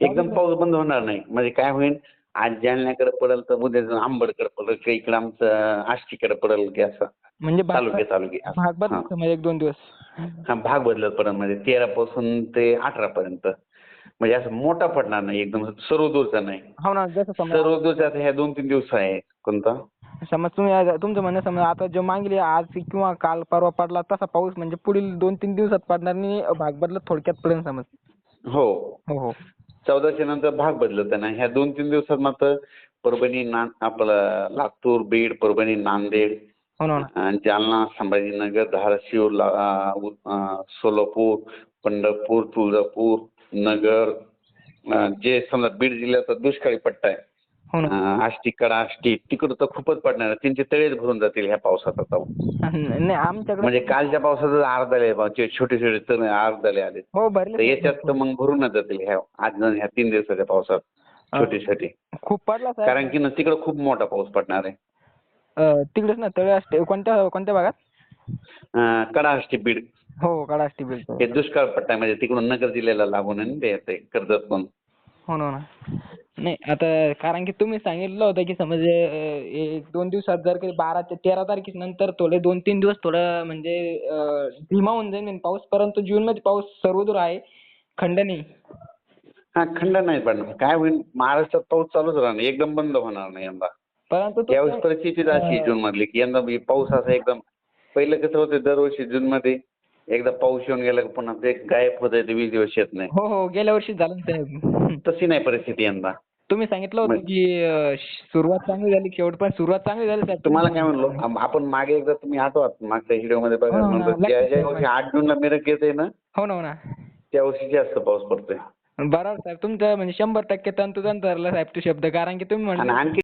एकदम पाऊस बंद होणार नाही. म्हणजे काय होईल आज जालन्याकडे पडेल तर उद्या आंबडकडे पडेल की इकडे आमचं आष्टीकडे पडेल की असं. म्हणजे तालुके तालुके. असं. भाग हा. बदलतो म्हणजे एक दोन दिवस. हा भाग बदलत पडेल म्हणजे तेरा पासून ते अठरा पर्यंत म्हणजे असं मोठा पडणार नाही एकदम सर्व दूरचा नाही. हो ना जसं सर्व दूरचा ह्या दोन तीन दिवस आहे कोणता? समज तुम्ही तुमचं म्हणणं समजा आता जो मागील आज किंवा काल परवा पडला तसा पाऊस म्हणजे पुढील दोन तीन दिवसात पडणार नाही भाग बदलत थोडक्यात पडेल समज. हो हो. चौदाच्या नंतर भाग बदलत आहे ना ह्या दोन तीन दिवसात मात्र परभणी ना आपलं लातूर बीड परभणी नांदेड हो ना हो अं, जालना संभाजीनगर धाराशिव ला- अं, सोलापूर पंढरपूर तुळजापूर नगर अं, जे समजा बीड जिल्ह्याचा दुष्काळी पट्टा आहे. आष्टी कडा आष्टी. तिकडं तर खूपच पडणार आहे. त्यांचे तळेच भरून जातील ह्या पावसात आता नाही आमच्याकडे म्हणजे कालच्या पावसात अर्धाले छोटे छोटे तण अर्धाले आले. हो भरले याच्यात तर मग भरूनच जातील ह्या आज ह्या तीन दिवसाच्या पावसात छोटे छोटे खूप पडला कारण की ना तिकडं खूप मोठा पाऊस पडणार आहे. तिकडेच ना तळे असते कोणत्या कोणत्या भागात? कडा आष्टी बीड. हो काळा असते बिलकुल हे दुष्काळ पट्टा म्हणजे तिकडून नगर जिल्ह्याला लागून ते कर्जत पण हो ना हो ना. नाही आता कारण की तुम्ही सांगितलं होतं की समज अं, एक दोन दिवसात जर काही बारा ते तेरा तारखेनंतर थोडे दोन तीन दिवस थोडं म्हणजे अं, धीमा होऊन जाईल म्हणजे पाऊस परंतु जून मध्ये पाऊस सर्वदूर आहे खंड नाही. हा खंड नाही पडणार काय होईल महाराष्ट्रात पाऊस चालूच राहणार एकदम बंद होणार नाही यंदा. परंतु तो- यावेळेस परिस्थितीच अशी आहे जून मधली की यंदा बी पाऊस असा एकदम पहिलं कसं होतं दरवर्षी जून मध्ये एकदा पाऊस येऊन गेला की पुन्हा ते गायब होत ते वीस दिवस येत नाही. हो हो गेल्या वर्षी झालं ना साहेब तशी नाही परिस्थिती यंदा. तुम्ही सांगितलं होतं की अं, सुरुवात चांगली झाली शेवट पण सुरुवात चांगली झाली साहेब. तुम्हाला काय म्हणलो? आम- आपण मागे एकदा तुम्ही आठवत मागच्या व्हिडिओमध्ये बघा हो म्हणतो लक्षात ज्या. वर्षी आठ जूनला मिरक येते ना हो ना हो ना. त्या वर्षी जास्त पाऊस पडतोय. बरोबर साहेब. तुमचं म्हणजे शंभर टक्के तंतोतंत धरलं साहेब तो शब्द. कारण की तुम्ही आणि म्हणले आणखी